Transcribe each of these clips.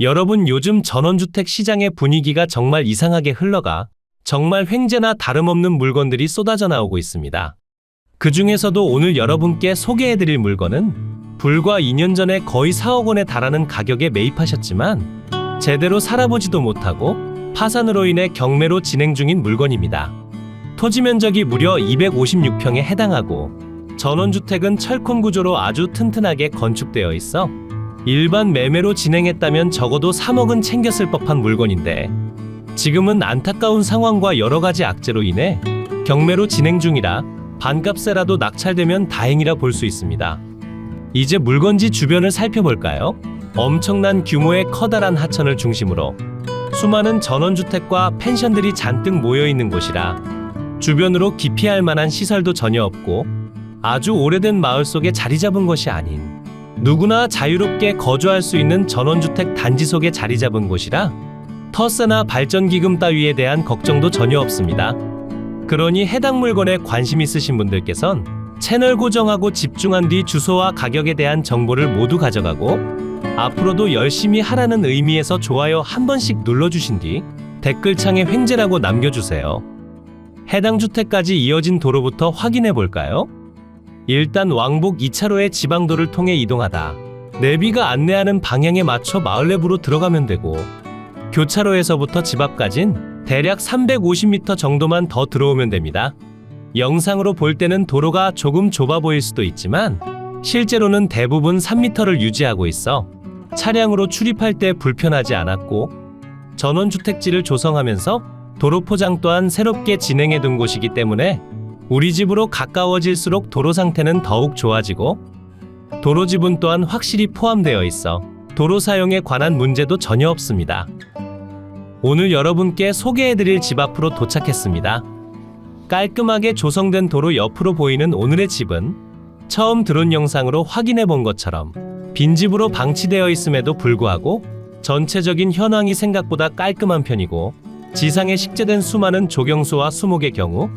여러분 요즘 전원주택 시장의 분위기가 정말 이상하게 흘러가 정말 횡재나 다름없는 물건들이 쏟아져 나오고 있습니다. 그 중에서도 오늘 여러분께 소개해드릴 물건은 불과 2년 전에 거의 4억 원에 달하는 가격에 매입하셨지만 제대로 살아보지도 못하고 파산으로 인해 경매로 진행 중인 물건입니다. 토지 면적이 무려 256평에 해당하고 전원주택은 철콘 구조로 아주 튼튼하게 건축되어 있어 일반 매매로 진행했다면 적어도 3억은 챙겼을 법한 물건인데 지금은 안타까운 상황과 여러 가지 악재로 인해 경매로 진행 중이라 반값세라도 낙찰되면 다행이라 볼 수 있습니다. 이제 물건지 주변을 살펴볼까요? 엄청난 규모의 커다란 하천을 중심으로 수많은 전원주택과 펜션들이 잔뜩 모여 있는 곳이라 주변으로 기피할 만한 시설도 전혀 없고 아주 오래된 마을 속에 자리 잡은 것이 아닌 누구나 자유롭게 거주할 수 있는 전원주택 단지 속에 자리 잡은 곳이라 터세나 발전기금 따위에 대한 걱정도 전혀 없습니다. 그러니 해당 물건에 관심 있으신 분들께선 채널 고정하고 집중한 뒤 주소와 가격에 대한 정보를 모두 가져가고 앞으로도 열심히 하라는 의미에서 좋아요 한 번씩 눌러주신 뒤 댓글창에 횡재라고 남겨주세요. 해당 주택까지 이어진 도로부터 확인해 볼까요? 일단 왕복 2차로의 지방도를 통해 이동하다 내비가 안내하는 방향에 맞춰 마을 내부로 들어가면 되고 교차로에서부터 집 앞까진 대략 350m 정도만 더 들어오면 됩니다. 영상으로 볼 때는 도로가 조금 좁아 보일 수도 있지만 실제로는 대부분 3m를 유지하고 있어 차량으로 출입할 때 불편하지 않았고 전원주택지를 조성하면서 도로 포장 또한 새롭게 진행해 둔 곳이기 때문에 우리 집으로 가까워질수록 도로 상태는 더욱 좋아지고 도로 지분 또한 확실히 포함되어 있어 도로 사용에 관한 문제도 전혀 없습니다. 오늘 여러분께 소개해드릴 집 앞으로 도착했습니다. 깔끔하게 조성된 도로 옆으로 보이는 오늘의 집은 처음 들은 영상으로 확인해 본 것처럼 빈집으로 방치되어 있음에도 불구하고 전체적인 현황이 생각보다 깔끔한 편이고 지상에 식재된 수많은 조경수와 수목의 경우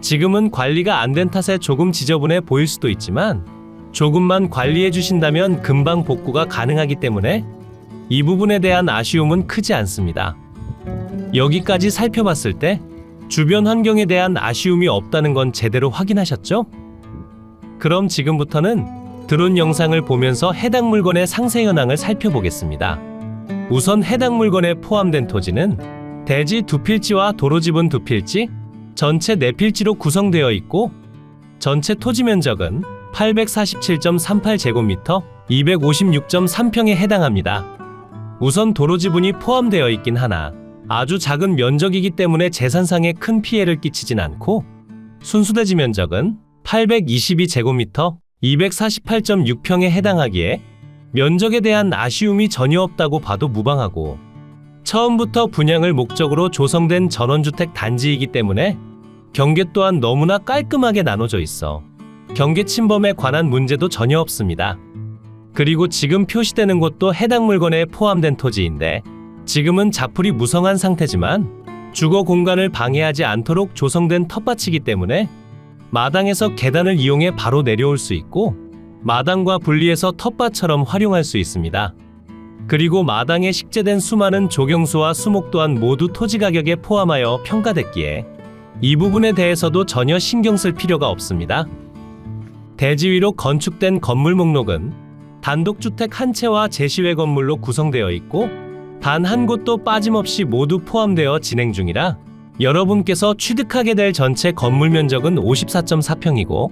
지금은 관리가 안 된 탓에 조금 지저분해 보일 수도 있지만 조금만 관리해 주신다면 금방 복구가 가능하기 때문에 이 부분에 대한 아쉬움은 크지 않습니다. 여기까지 살펴봤을 때 주변 환경에 대한 아쉬움이 없다는 건 제대로 확인하셨죠? 그럼 지금부터는 드론 영상을 보면서 해당 물건의 상세 현황을 살펴보겠습니다. 우선 해당 물건에 포함된 토지는 대지 두 필지와 도로 지분 두 필지, 전체 네 필지로 구성되어 있고 전체 토지 면적은 847.38제곱미터, 256.3평에 해당합니다. 우선 도로 지분이 포함되어 있긴 하나 아주 작은 면적이기 때문에 재산상에 큰 피해를 끼치진 않고 순수대지 면적은 822제곱미터, 248.6평에 해당하기에 면적에 대한 아쉬움이 전혀 없다고 봐도 무방하고 처음부터 분양을 목적으로 조성된 전원주택 단지이기 때문에 경계 또한 너무나 깔끔하게 나눠져 있어 경계 침범에 관한 문제도 전혀 없습니다. 그리고 지금 표시되는 곳도 해당 물건에 포함된 토지인데 지금은 자풀이 무성한 상태지만 주거 공간을 방해하지 않도록 조성된 텃밭이기 때문에 마당에서 계단을 이용해 바로 내려올 수 있고 마당과 분리해서 텃밭처럼 활용할 수 있습니다. 그리고 마당에 식재된 수많은 조경수와 수목 또한 모두 토지 가격에 포함하여 평가됐기에 이 부분에 대해서도 전혀 신경 쓸 필요가 없습니다. 대지 위로 건축된 건물 목록은 단독주택 한 채와 제시외 건물로 구성되어 있고 단 한 곳도 빠짐없이 모두 포함되어 진행 중이라 여러분께서 취득하게 될 전체 건물 면적은 54.4평이고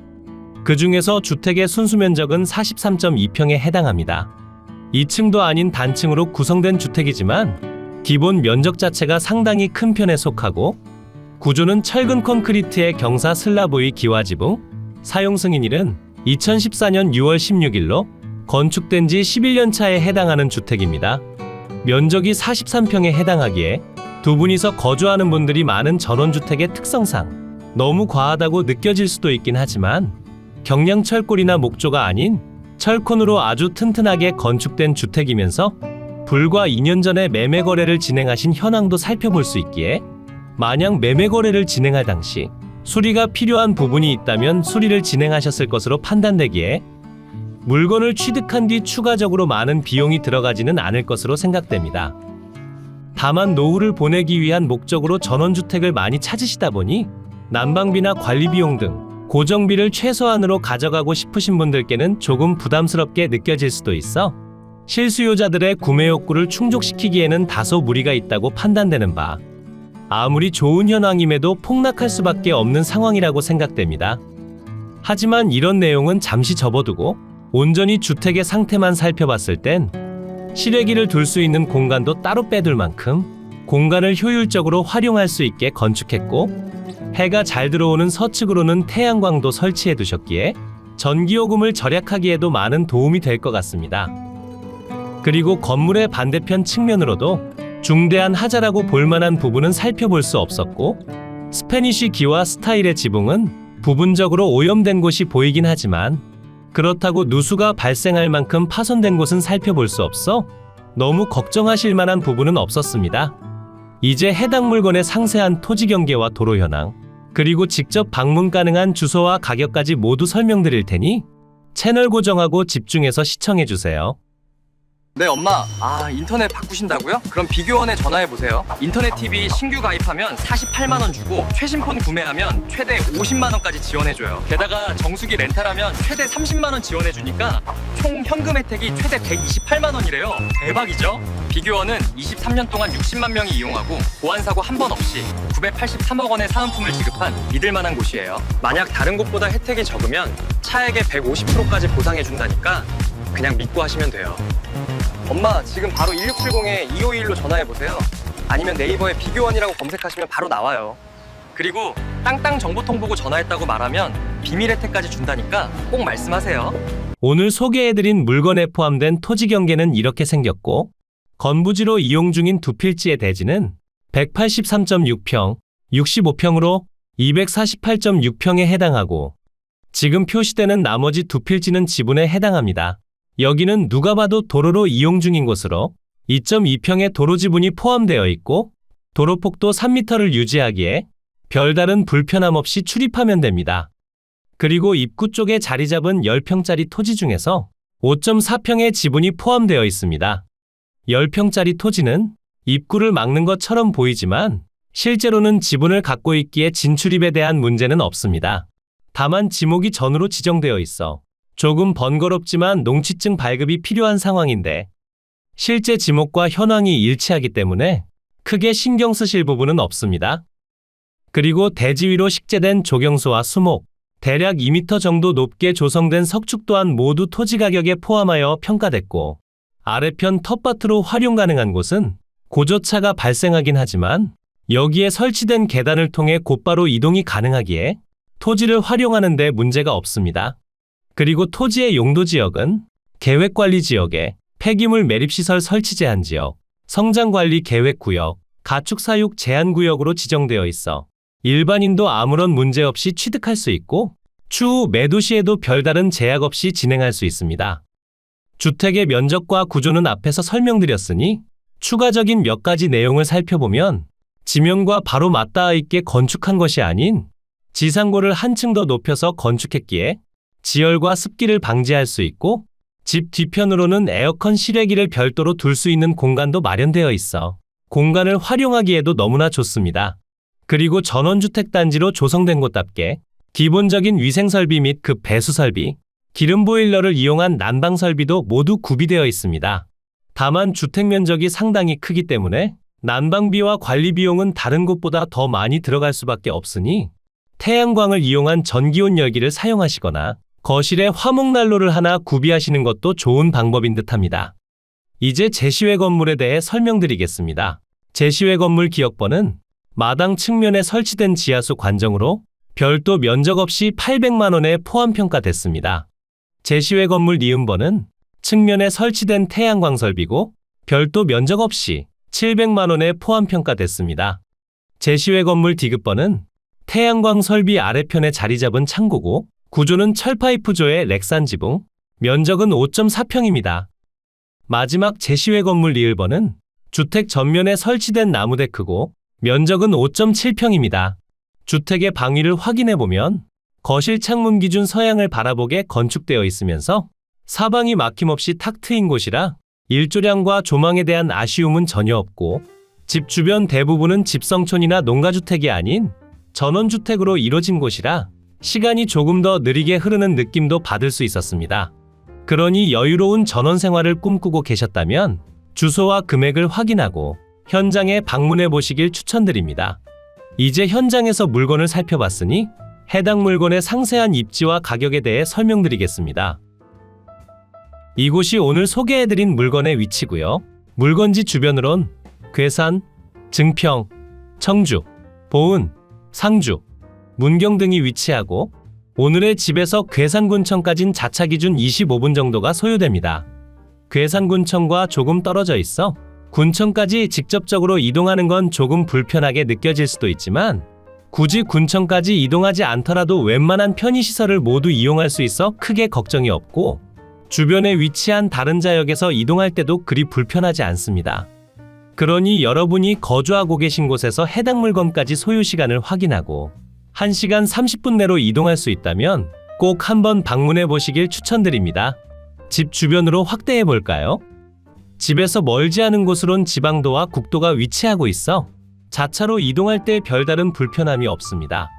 그 중에서 주택의 순수 면적은 43.2평에 해당합니다. 2층도 아닌 단층으로 구성된 주택이지만 기본 면적 자체가 상당히 큰 편에 속하고 구조는 철근 콘크리트의 경사 슬라브의 기와 지붕, 사용 승인일은 2014년 6월 16일로 건축된 지 11년 차에 해당하는 주택입니다. 면적이 43평에 해당하기에 두 분이서 거주하는 분들이 많은 전원주택의 특성상 너무 과하다고 느껴질 수도 있긴 하지만 경량 철골이나 목조가 아닌 철콘으로 아주 튼튼하게 건축된 주택이면서 불과 2년 전에 매매 거래를 진행하신 현황도 살펴볼 수 있기에 만약 매매 거래를 진행할 당시 수리가 필요한 부분이 있다면 수리를 진행하셨을 것으로 판단되기에 물건을 취득한 뒤 추가적으로 많은 비용이 들어가지는 않을 것으로 생각됩니다. 다만 노후를 보내기 위한 목적으로 전원주택을 많이 찾으시다 보니 난방비나 관리 비용 등 고정비를 최소한으로 가져가고 싶으신 분들께는 조금 부담스럽게 느껴질 수도 있어 실수요자들의 구매 욕구를 충족시키기에는 다소 무리가 있다고 판단되는 바 아무리 좋은 현황임에도 폭락할 수밖에 없는 상황이라고 생각됩니다. 하지만 이런 내용은 잠시 접어두고 온전히 주택의 상태만 살펴봤을 땐 실외기를 둘 수 있는 공간도 따로 빼둘 만큼 공간을 효율적으로 활용할 수 있게 건축했고 해가 잘 들어오는 서측으로는 태양광도 설치해 두셨기에 전기요금을 절약하기에도 많은 도움이 될 것 같습니다. 그리고 건물의 반대편 측면으로도 중대한 하자라고 볼만한 부분은 살펴볼 수 없었고 스페니쉬 기와 스타일의 지붕은 부분적으로 오염된 곳이 보이긴 하지만 그렇다고 누수가 발생할 만큼 파손된 곳은 살펴볼 수 없어 너무 걱정하실 만한 부분은 없었습니다. 이제 해당 물건의 상세한 토지 경계와 도로 현황, 그리고 직접 방문 가능한 주소와 가격까지 모두 설명드릴 테니 채널 고정하고 집중해서 시청해 주세요. 네 엄마. 아 인터넷 바꾸신다고요? 그럼 비교원에 전화해보세요. 인터넷 TV 신규 가입하면 48만원 주고 최신폰 구매하면 최대 50만원까지 지원해줘요. 게다가 정수기 렌탈하면 최대 30만원 지원해주니까 총 현금 혜택이 최대 128만원이래요. 대박이죠? 비교원은 23년 동안 60만 명이 이용하고 보안사고 한 번 없이 983억 원의 사은품을 지급한 믿을만한 곳이에요. 만약 다른 곳보다 혜택이 적으면 차액의 150%까지 보상해준다니까 그냥 믿고 하시면 돼요. 엄마 지금 바로 1670에 2521로 전화해보세요. 아니면 네이버에 비교원이라고 검색하시면 바로 나와요. 그리고 땅땅 정보통 보고 전화했다고 말하면 비밀 혜택까지 준다니까 꼭 말씀하세요. 오늘 소개해드린 물건에 포함된 토지 경계는 이렇게 생겼고 건부지로 이용 중인 두 필지의 대지는 183.6평, 65평으로 248.6평에 해당하고 지금 표시되는 나머지 두 필지는 지분에 해당합니다. 여기는 누가 봐도 도로로 이용 중인 곳으로 2.2평의 도로 지분이 포함되어 있고 도로 폭도 3m를 유지하기에 별다른 불편함 없이 출입하면 됩니다. 그리고 입구 쪽에 자리 잡은 10평짜리 토지 중에서 5.4평의 지분이 포함되어 있습니다. 10평짜리 토지는 입구를 막는 것처럼 보이지만 실제로는 지분을 갖고 있기에 진출입에 대한 문제는 없습니다. 다만 지목이 전으로 지정되어 있어 조금 번거롭지만 농취증 발급이 필요한 상황인데 실제 지목과 현황이 일치하기 때문에 크게 신경 쓰실 부분은 없습니다. 그리고 대지 위로 식재된 조경소와 수목, 대략 2m 정도 높게 조성된 석축 또한 모두 토지 가격에 포함하여 평가됐고 아래편 텃밭으로 활용 가능한 곳은 고저차가 발생하긴 하지만 여기에 설치된 계단을 통해 곧바로 이동이 가능하기에 토지를 활용하는 데 문제가 없습니다. 그리고 토지의 용도 지역은 계획관리 지역에 폐기물 매립시설 설치 제한 지역, 성장관리 계획 구역, 가축 사육 제한 구역으로 지정되어 있어 일반인도 아무런 문제 없이 취득할 수 있고 추후 매도 시에도 별다른 제약 없이 진행할 수 있습니다. 주택의 면적과 구조는 앞에서 설명드렸으니 추가적인 몇 가지 내용을 살펴보면 지명과 바로 맞닿아 있게 건축한 것이 아닌 지상고를 한층 더 높여서 건축했기에 지열과 습기를 방지할 수 있고 집 뒤편으로는 에어컨 실외기를 별도로 둘 수 있는 공간도 마련되어 있어 공간을 활용하기에도 너무나 좋습니다. 그리고 전원주택 단지로 조성된 곳답게 기본적인 위생 설비 및급 배수 설비, 기름 보일러를 이용한 난방 설비도 모두 구비되어 있습니다. 다만 주택 면적이 상당히 크기 때문에 난방비와 관리 비용은 다른 곳보다 더 많이 들어갈 수밖에 없으니 태양광을 이용한 전기온 열기를 사용하시거나 거실에 화목난로를 하나 구비하시는 것도 좋은 방법인 듯합니다. 이제 제시외 건물에 대해 설명드리겠습니다. 제시외 건물 기억번은 마당 측면에 설치된 지하수 관정으로 별도 면적 없이 800만 원에 포함 평가됐습니다. 제시외 건물 니은번은 측면에 설치된 태양광 설비고 별도 면적 없이 700만 원에 포함 평가됐습니다. 제시외 건물 디귿번은 태양광 설비 아래편에 자리 잡은 창고고 구조는 철파이프조의 렉산 지붕, 면적은 5.4평입니다. 마지막 제시외 건물 리을번은 주택 전면에 설치된 나무 데크고 면적은 5.7평입니다. 주택의 방위를 확인해 보면 거실 창문 기준 서양을 바라보게 건축되어 있으면서 사방이 막힘없이 탁 트인 곳이라 일조량과 조망에 대한 아쉬움은 전혀 없고 집 주변 대부분은 집성촌이나 농가주택이 아닌 전원주택으로 이뤄진 곳이라 시간이 조금 더 느리게 흐르는 느낌도 받을 수 있었습니다. 그러니 여유로운 전원 생활을 꿈꾸고 계셨다면 주소와 금액을 확인하고 현장에 방문해 보시길 추천드립니다. 이제 현장에서 물건을 살펴봤으니 해당 물건의 상세한 입지와 가격에 대해 설명드리겠습니다. 이곳이 오늘 소개해드린 물건의 위치고요. 물건지 주변으론 괴산, 증평, 청주, 보은, 상주, 문경 등이 위치하고 오늘의 집에서 괴산군청까진 자차 기준 25분 정도가 소요됩니다. 괴산군청과 조금 떨어져 있어 군청까지 직접적으로 이동하는 건 조금 불편하게 느껴질 수도 있지만 굳이 군청까지 이동하지 않더라도 웬만한 편의시설을 모두 이용할 수 있어 크게 걱정이 없고 주변에 위치한 다른 자역에서 이동할 때도 그리 불편하지 않습니다. 그러니 여러분이 거주하고 계신 곳에서 해당 물건까지 소요 시간을 확인하고 1시간 30분 내로 이동할 수 있다면 꼭 한번 방문해 보시길 추천드립니다. 집 주변으로 확대해 볼까요? 집에서 멀지 않은 곳으론 지방도와 국도가 위치하고 있어 자차로 이동할 때 별다른 불편함이 없습니다.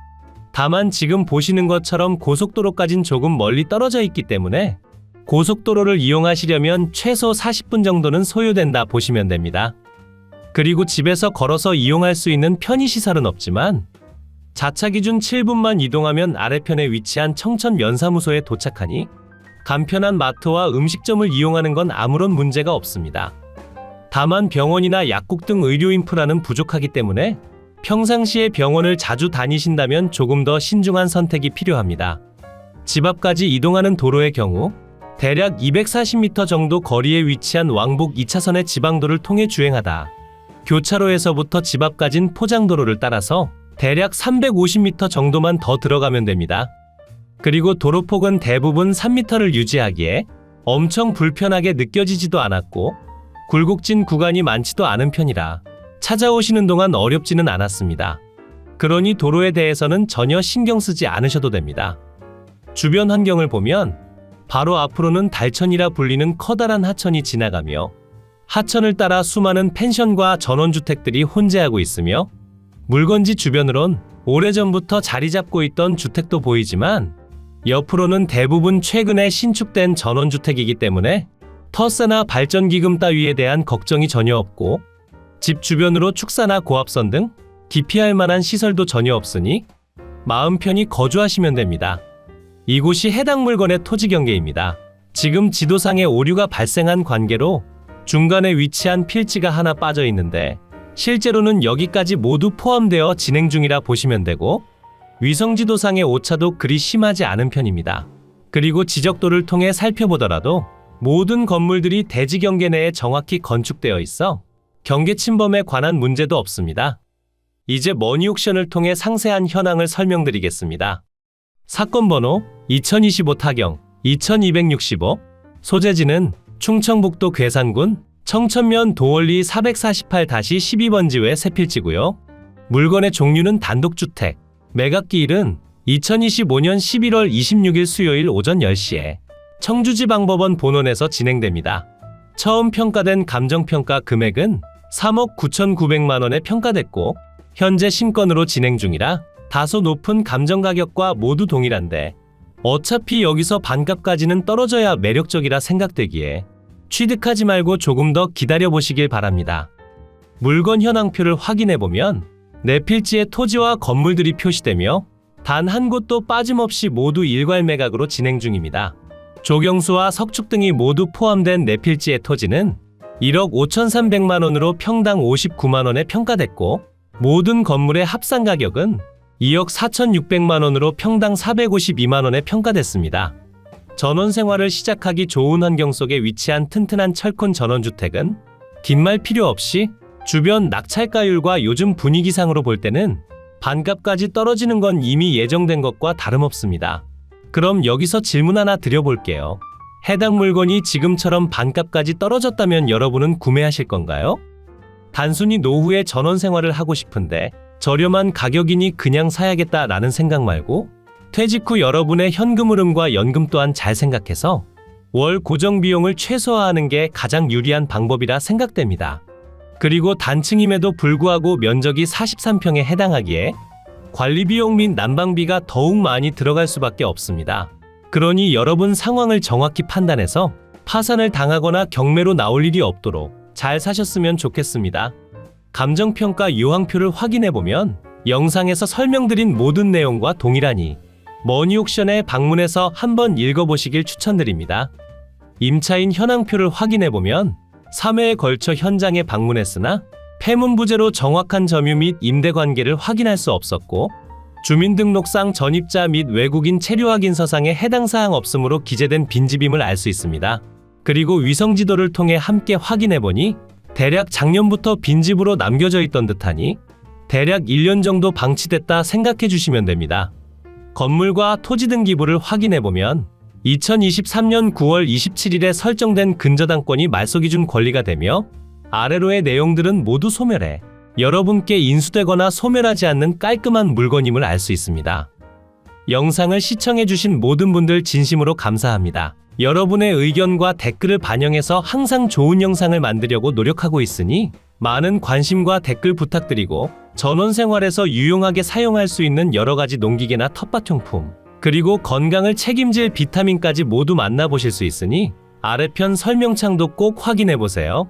다만 지금 보시는 것처럼 고속도로까진 조금 멀리 떨어져 있기 때문에 고속도로를 이용하시려면 최소 40분 정도는 소요된다 보시면 됩니다. 그리고 집에서 걸어서 이용할 수 있는 편의시설은 없지만 자차 기준 7분만 이동하면 아래편에 위치한 청천 면사무소에 도착하니 간편한 마트와 음식점을 이용하는 건 아무런 문제가 없습니다. 다만 병원이나 약국 등 의료 인프라는 부족하기 때문에 평상시에 병원을 자주 다니신다면 조금 더 신중한 선택이 필요합니다. 집 앞까지 이동하는 도로의 경우 대략 240m 정도 거리에 위치한 왕복 2차선의 지방도를 통해 주행하다 교차로에서부터 집 앞까진 포장도로를 따라서 대략 350m 정도만 더 들어가면 됩니다. 그리고 도로폭은 대부분 3m를 유지하기에 엄청 불편하게 느껴지지도 않았고 굴곡진 구간이 많지도 않은 편이라 찾아오시는 동안 어렵지는 않았습니다. 그러니 도로에 대해서는 전혀 신경 쓰지 않으셔도 됩니다. 주변 환경을 보면 바로 앞으로는 달천이라 불리는 커다란 하천이 지나가며 하천을 따라 수많은 펜션과 전원주택들이 혼재하고 있으며 물건지 주변으론 오래전부터 자리 잡고 있던 주택도 보이지만 옆으로는 대부분 최근에 신축된 전원주택이기 때문에 터세나 발전기금 따위에 대한 걱정이 전혀 없고 집 주변으로 축사나 고압선 등 기피할 만한 시설도 전혀 없으니 마음 편히 거주하시면 됩니다. 이곳이 해당 물건의 토지 경계입니다. 지금 지도상에 오류가 발생한 관계로 중간에 위치한 필지가 하나 빠져 있는데 실제로는 여기까지 모두 포함되어 진행 중이라 보시면 되고 위성지도상의 오차도 그리 심하지 않은 편입니다. 그리고 지적도를 통해 살펴보더라도 모든 건물들이 대지 경계 내에 정확히 건축되어 있어 경계 침범에 관한 문제도 없습니다. 이제 머니옥션을 통해 상세한 현황을 설명드리겠습니다. 사건 번호 2025 타경 2265 소재지는 충청북도 괴산군 청천면 도원리 448-12번지회 세필지고요. 물건의 종류는 단독주택. 매각기일은 2025년 11월 26일 수요일 오전 10시에 청주지방법원 본원에서 진행됩니다. 처음 평가된 감정평가 금액은 3억 9,900만 원에 평가됐고 현재 신건으로 진행 중이라 다소 높은 감정 가격과 모두 동일한데 어차피 여기서 반값까지는 떨어져야 매력적이라 생각되기에 취득하지 말고 조금 더 기다려 보시길 바랍니다. 물건 현황표를 확인해 보면 내 필지에 토지와 건물들이 표시되며 단 한 곳도 빠짐없이 모두 일괄 매각으로 진행 중입니다. 조경수와 석축 등이 모두 포함된 내 필지의 토지는 1억 5,300만 원으로 평당 59만 원에 평가됐고 모든 건물의 합산 가격은 2억 4,600만 원으로 평당 452만 원에 평가됐습니다. 전원 생활을 시작하기 좋은 환경 속에 위치한 튼튼한 철콘 전원주택은 긴말 필요 없이 주변 낙찰가율과 요즘 분위기상으로 볼 때는 반값까지 떨어지는 건 이미 예정된 것과 다름없습니다. 그럼 여기서 질문 하나 드려볼게요. 해당 물건이 지금처럼 반값까지 떨어졌다면 여러분은 구매하실 건가요? 단순히 노후에 전원 생활을 하고 싶은데 저렴한 가격이니 그냥 사야겠다라는 생각 말고 퇴직 후 여러분의 현금 흐름과 연금 또한 잘 생각해서 월 고정 비용을 최소화하는 게 가장 유리한 방법이라 생각됩니다. 그리고 단층임에도 불구하고 면적이 43평에 해당하기에 관리 비용 및 난방비가 더욱 많이 들어갈 수밖에 없습니다. 그러니 여러분 상황을 정확히 판단해서 파산을 당하거나 경매로 나올 일이 없도록 잘 사셨으면 좋겠습니다. 감정평가 유황표를 확인해 보면 영상에서 설명드린 모든 내용과 동일하니 머니 옥션에 방문해서 한번 읽어보시길 추천드립니다. 임차인 현황표를 확인해 보면 3회에 걸쳐 현장에 방문했으나 폐문부제로 정확한 점유 및 임대 관계를 확인할 수 없었고 주민등록상 전입자 및 외국인 체류 확인 서상에 해당 사항 없음으로 기재된 빈집임을 알 수 있습니다. 그리고 위성지도를 통해 함께 확인해 보니 대략 작년부터 빈집으로 남겨져 있던 듯하니 대략 1년 정도 방치됐다 생각해 주시면 됩니다. 건물과 토지 등기부를 확인해 보면 2023년 9월 27일에 설정된 근저당권이 말소 기준 권리가 되며 아래로의 내용들은 모두 소멸해 여러분께 인수되거나 소멸하지 않는 깔끔한 물건임을 알 수 있습니다. 영상을 시청해주신 모든 분들 진심으로 감사합니다. 여러분의 의견과 댓글을 반영해서 항상 좋은 영상을 만들려고 노력하고 있으니 많은 관심과 댓글 부탁드리고 전원 생활에서 유용하게 사용할 수 있는 여러 가지 농기계나 텃밭용품 그리고 건강을 책임질 비타민까지 모두 만나보실 수 있으니 아래편 설명창도 꼭 확인해 보세요.